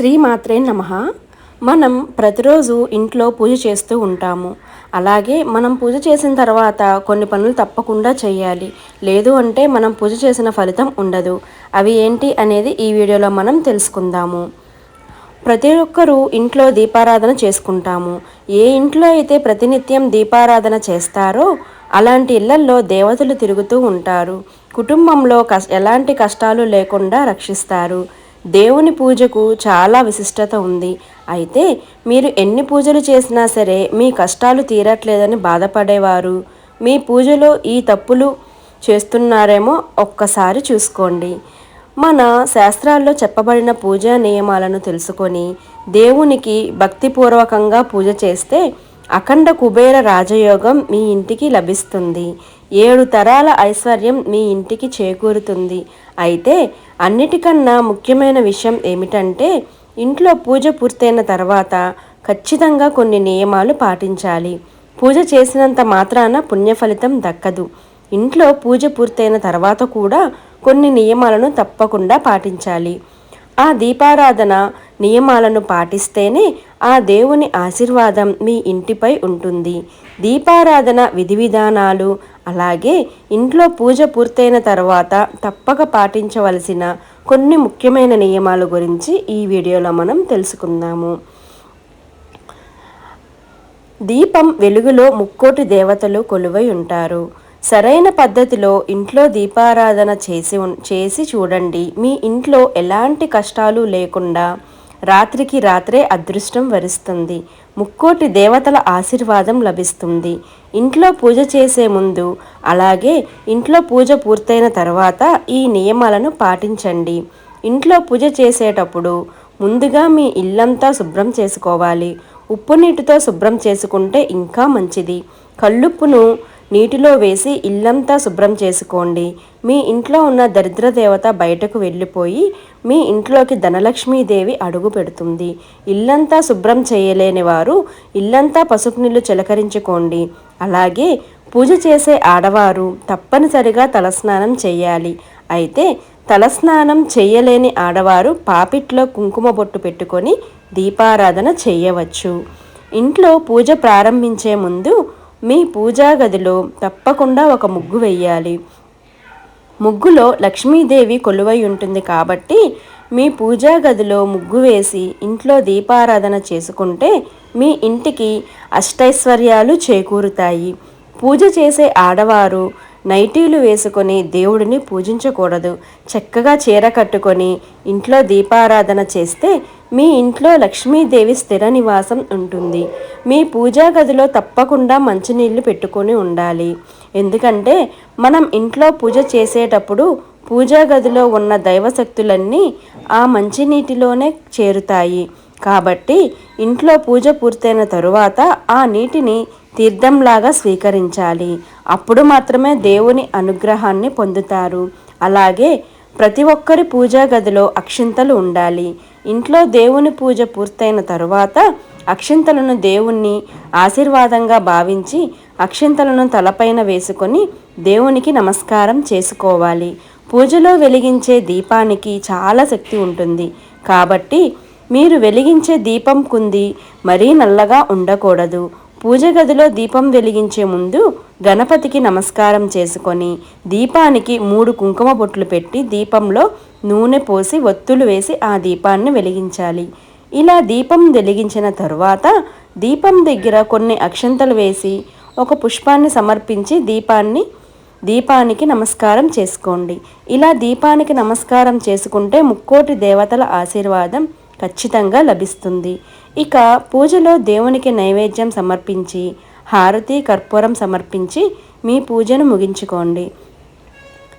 శ్రీమాత్రే నమ. మనం ప్రతిరోజు ఇంట్లో పూజ చేస్తూ ఉంటాము. అలాగే మనం పూజ చేసిన తర్వాత కొన్ని పనులు తప్పకుండా చేయాలి. లేదు అంటే మనం పూజ చేసిన ఫలితం ఉండదు. అవి ఏంటి అనేది ఈ వీడియోలో మనం తెలుసుకుందాము. ప్రతి ఒక్కరూ ఇంట్లో దీపారాధన చేసుకుంటాము. ఏ ఇంట్లో అయితే ప్రతినిత్యం దీపారాధన చేస్తారో అలాంటి ఇళ్ళల్లో దేవతలు తిరుగుతూ ఉంటారు. కుటుంబంలో కష్ ఎలాంటి కష్టాలు లేకుండా రక్షిస్తారు. దేవుని పూజకు చాలా విశిష్టత ఉంది. అయితే మీరు ఎన్ని పూజలు చేసినా సరే మీ కష్టాలు తీరట్లేదని బాధపడేవారు. మీ పూజలో ఈ తప్పులు చేస్తున్నారేమో ఒక్కసారి చూసుకోండి. మన శాస్త్రాల్లో చెప్పబడిన పూజా నియమాలను తెలుసుకొని దేవునికి భక్తిపూర్వకంగా పూజ చేస్తే అఖండ కుబేర రాజయోగం మీ ఇంటికి లభిస్తుంది. ఏడు తరాల ఐశ్వర్యం మీ ఇంటికి చేకూరుతుంది. అయితే అన్నిటికన్నా ముఖ్యమైన విషయం ఏమిటంటే ఇంట్లో పూజ పూర్తయిన తర్వాత ఖచ్చితంగా కొన్ని నియమాలు పాటించాలి. పూజ చేసినంత మాత్రాన పుణ్యఫలితం దక్కదు. ఇంట్లో పూజ పూర్తయిన తర్వాత కూడా కొన్ని నియమాలను తప్పకుండా పాటించాలి. ఆ దీపారాధన నియమాలను పాటిస్తేనే ఆ దేవుని ఆశీర్వాదం మీ ఇంటిపై ఉంటుంది. దీపారాధన విధి విధానాలు అలాగే ఇంట్లో పూజ పూర్తయిన తర్వాత తప్పక పాటించవలసిన కొన్ని ముఖ్యమైన నియమాల గురించి ఈ వీడియోలో మనం తెలుసుకుందాము. దీపం వెలుగులో ముక్కోటి దేవతలు కొలువై ఉంటారు. సరైన పద్ధతిలో ఇంట్లో దీపారాధన చేసి చేసి చూడండి. మీ ఇంట్లో ఎలాంటి కష్టాలు లేకుండా రాత్రికి రాత్రే అదృష్టం వరిస్తుంది. ముక్కోటి దేవతల ఆశీర్వాదం లభిస్తుంది. ఇంట్లో పూజ చేసే ముందు అలాగే ఇంట్లో పూజ పూర్తయిన తర్వాత ఈ నియమాలను పాటించండి. ఇంట్లో పూజ చేసేటప్పుడు ముందుగా మీ ఇల్లంతా శుభ్రం చేసుకోవాలి. ఉప్పు నీటితో శుభ్రం చేసుకుంటే ఇంకా మంచిది. కళ్ళుప్పును నీటిలో వేసి ఇల్లంతా శుభ్రం చేసుకోండి. మీ ఇంట్లో ఉన్న దరిద్ర దేవత బయటకు వెళ్ళిపోయి మీ ఇంట్లోకి ధనలక్ష్మీదేవి అడుగు పెడుతుంది. ఇల్లంతా శుభ్రం చేయలేని వారు ఇల్లంతా పసుపు నీళ్ళు చిలకరించుకోండి. అలాగే పూజ చేసే ఆడవారు తప్పనిసరిగా తలస్నానం చేయాలి. అయితే తలస్నానం చేయలేని ఆడవారు పాపిట్లో కుంకుమ బొట్టు పెట్టుకొని దీపారాధన చేయవచ్చు. ఇంట్లో పూజ ప్రారంభించే ముందు మీ పూజా గదిలో తప్పకుండా ఒక ముగ్గు వెయ్యాలి. ముగ్గులో లక్ష్మీదేవి కొలువై ఉంటుంది కాబట్టి మీ పూజా గదిలో ముగ్గు వేసి ఇంట్లో దీపారాధన చేసుకుంటే మీ ఇంటికి అష్టైశ్వర్యాలు చేకూరుతాయి. పూజ చేసే ఆడవారు నైటీలు వేసుకొని దేవుడిని పూజించకూడదు. చక్కగా చీర కట్టుకొని ఇంట్లో దీపారాధన చేస్తే మీ ఇంట్లో లక్ష్మీదేవి స్థిర నివాసం ఉంటుంది. మీ పూజా గదిలో తప్పకుండా మంచినీళ్ళు పెట్టుకొని ఉండాలి. ఎందుకంటే మనం ఇంట్లో పూజ చేసేటప్పుడు పూజా గదిలో ఉన్న దైవశక్తులన్నీ ఆ మంచినీటిలోనే చేరుతాయి. కాబట్టి ఇంట్లో పూజ పూర్తయిన తరువాత ఆ నీటిని తీర్థంలాగా స్వీకరించాలి. అప్పుడు మాత్రమే దేవుని అనుగ్రహాన్ని పొందుతారు. అలాగే ప్రతి ఒక్కరి పూజా గదిలో అక్షింతలు ఉండాలి. ఇంట్లో దేవుని పూజ పూర్తయిన తరువాత అక్షింతలను దేవుణ్ణి ఆశీర్వాదంగా భావించి అక్షింతలను తలపైన వేసుకొని దేవునికి నమస్కారం చేసుకోవాలి. పూజలో వెలిగించే దీపానికి చాలా శక్తి ఉంటుంది. కాబట్టి మీరు వెలిగించే దీపం కుంది మరీ నల్లగా ఉండకూడదు. పూజ గదిలో దీపం వెలిగించే ముందు గణపతికి నమస్కారం చేసుకొని దీపానికి మూడు కుంకుమ బొట్లు పెట్టి దీపంలో నూనె పోసి ఒత్తులు వేసి ఆ దీపాన్ని వెలిగించాలి. ఇలా దీపం వెలిగించిన తరువాత దీపం దగ్గర కొన్ని అక్షంతలు వేసి ఒక పుష్పాన్ని సమర్పించి దీపాన్ని దీపానికి నమస్కారం చేసుకోండి. ఇలా దీపానికి నమస్కారం చేసుకుంటే ముక్కోటి దేవతల ఆశీర్వాదం ఖచ్చితంగా లభిస్తుంది. ఇక పూజలో దేవునికి నైవేద్యం సమర్పించి హారతి కర్పూరం సమర్పించి మీ పూజను ముగించుకోండి.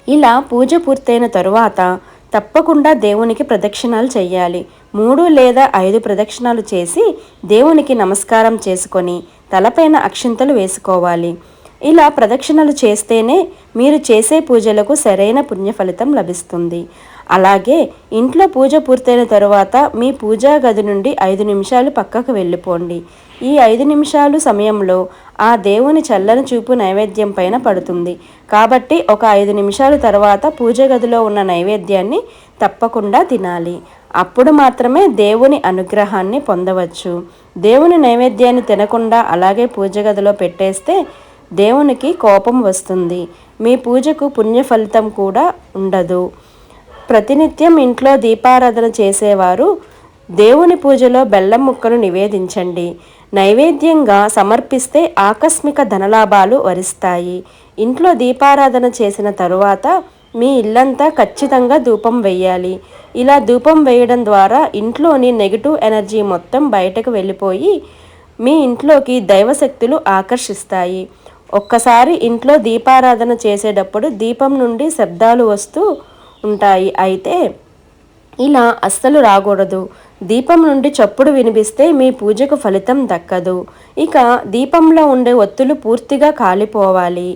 ఇలా పూజ పూర్తయిన తరువాత తప్పకుండా దేవునికి ప్రదక్షిణాలు చేయాలి. మూడు లేదా ఐదు ప్రదక్షిణాలు చేసి దేవునికి నమస్కారం చేసుకొని తలపైన అక్షింతలు వేసుకోవాలి. ఇలా ప్రదక్షిణలు చేస్తేనే మీరు చేసే పూజలకు సరైన పుణ్య ఫలితం లభిస్తుంది. అలాగే ఇంట్లో పూజ పూర్తయిన తరువాత మీ పూజా గది నుండి ఐదు నిమిషాలు పక్కకు వెళ్ళిపోండి. ఈ ఐదు నిమిషాలు సమయంలో ఆ దేవుని చల్లని చూపు నైవేద్యం పైన పడుతుంది. కాబట్టి ఒక ఐదు నిమిషాల తర్వాత పూజ గదిలో ఉన్న నైవేద్యాన్ని తప్పకుండా తినాలి. అప్పుడు మాత్రమే దేవుని అనుగ్రహాన్ని పొందవచ్చు. దేవుని నైవేద్యాన్ని తినకుండా అలాగే పూజ గదిలో పెట్టేస్తే దేవునికి కోపం వస్తుంది. మీ పూజకు పుణ్య ఫలితం కూడా ఉండదు. ప్రతినిత్యం ఇంట్లో దీపారాధన చేసేవారు. దేవుని పూజలో బెల్లం ముక్కను నివేదించండి. నైవేద్యంగా సమర్పిస్తే ఆకస్మిక ధనలాభాలు వరిస్తాయి. ఇంట్లో దీపారాధన చేసిన తరువాత మీ ఇల్లంతా ఖచ్చితంగా ధూపం వేయాలి ఇలా ధూపం వేయడం ద్వారా ఇంట్లోని నెగిటివ్ ఎనర్జీ మొత్తం బయటకు వెళ్ళిపోయి మీ ఇంట్లోకి దైవశక్తులు ఆకర్షిస్తాయి. ఒక్కసారి ఇంట్లో దీపారాధన చేసేటప్పుడు దీపం నుండి శబ్దాలు వస్తూ ఉంటాయి. అయితే ఇలా అస్సలు రాకూడదు. దీపం నుండి చప్పుడు వినిపిస్తే మీ పూజకు ఫలితం దక్కదు. ఇక దీపంలో ఉండే ఒత్తులు పూర్తిగా కాలిపోవాలి.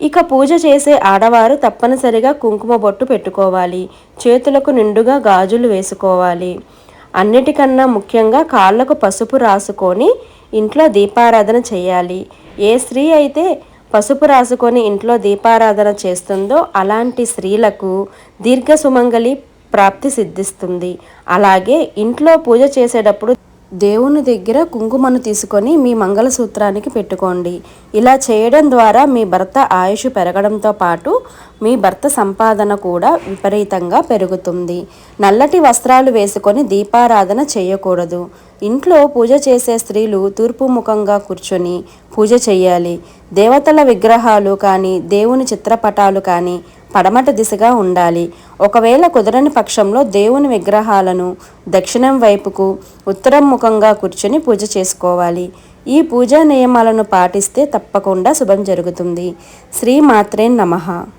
ఇక పూజ చేసే ఆడవారు తప్పనిసరిగా కుంకుమ బొట్టు పెట్టుకోవాలి. చేతులకు నిండుగా గాజులు వేసుకోవాలి. అన్నిటికన్నా ముఖ్యంగా కాళ్ళకు పసుపు రాసుకొని ఇంట్లో దీపారాధన చేయాలి. ఏ స్త్రీ అయితే పసుపు రాసుకొని ఇంట్లో దీపారాధన చేస్తుందో అలాంటి స్త్రీలకు దీర్ఘ సుమంగలి ప్రాప్తి సిద్ధిస్తుంది. అలాగే ఇంట్లో పూజ చేసేటప్పుడు దేవుని దగ్గర కుంకుమను తీసుకొని మీ మంగళసూత్రానికి పెట్టుకోండి. ఇలా చేయడం ద్వారా మీ భర్త ఆయుష్ పెరగడంతో పాటు మీ భర్త సంపాదన కూడా విపరీతంగా పెరుగుతుంది. నల్లటి వస్త్రాలు వేసుకొని దీపారాధన చేయకూడదు. ఇంట్లో పూజ చేసే స్త్రీలు తూర్పు ముఖంగా కూర్చొని పూజ చేయాలి. దేవతల విగ్రహాలు కానీ దేవుని చిత్రపటాలు కానీ పడమట దిశగా ఉండాలి. ఒకవేళ కుదరని పక్షంలో దేవుని విగ్రహాలను దక్షిణం వైపుకు ఉత్తరం ముఖంగా కూర్చొని పూజ చేసుకోవాలి. ఈ పూజా నియమాలను పాటిస్తే తప్పకుండా శుభం జరుగుతుంది. శ్రీ మాత్రే నమః.